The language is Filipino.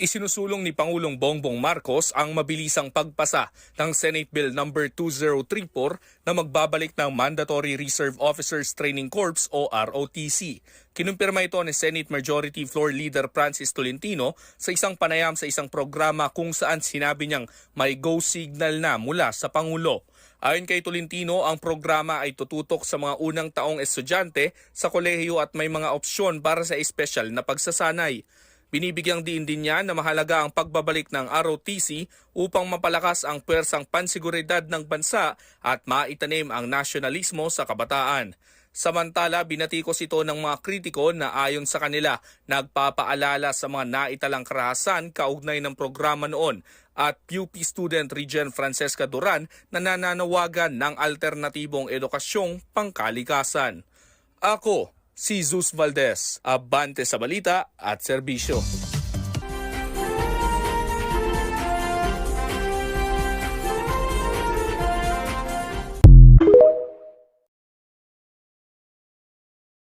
Isinusulong ni Pangulong Bongbong Marcos ang mabilisang pagpasa ng Senate Bill No. 2034 na magbabalik ng Mandatory Reserve Officers Training Corps o ROTC. Kinumpirma ito ni Senate Majority Floor Leader Francis Tolentino sa isang panayam sa isang programa kung saan sinabi niyang may go signal na mula sa Pangulo. Ayon kay Tolentino, ang programa ay tututok sa mga unang taong estudyante sa kolehiyo at may mga opsyon para sa espesyal na pagsasanay. Binibigyang diin din niya na mahalaga ang pagbabalik ng ROTC upang mapalakas ang pwersang pansiguridad ng bansa at maitanim ang nasyonalismo sa kabataan. Samantala, binatikos ito ng mga kritiko na ayon sa kanila nagpapaalala sa mga naitalang karahasan kaugnay ng programa noon at UP student Regen Francesca Duran na nananawagan ng alternatibong edukasyong pangkalikasan. Ako, si Zeus Valdez, abante sa balita at serbisyo.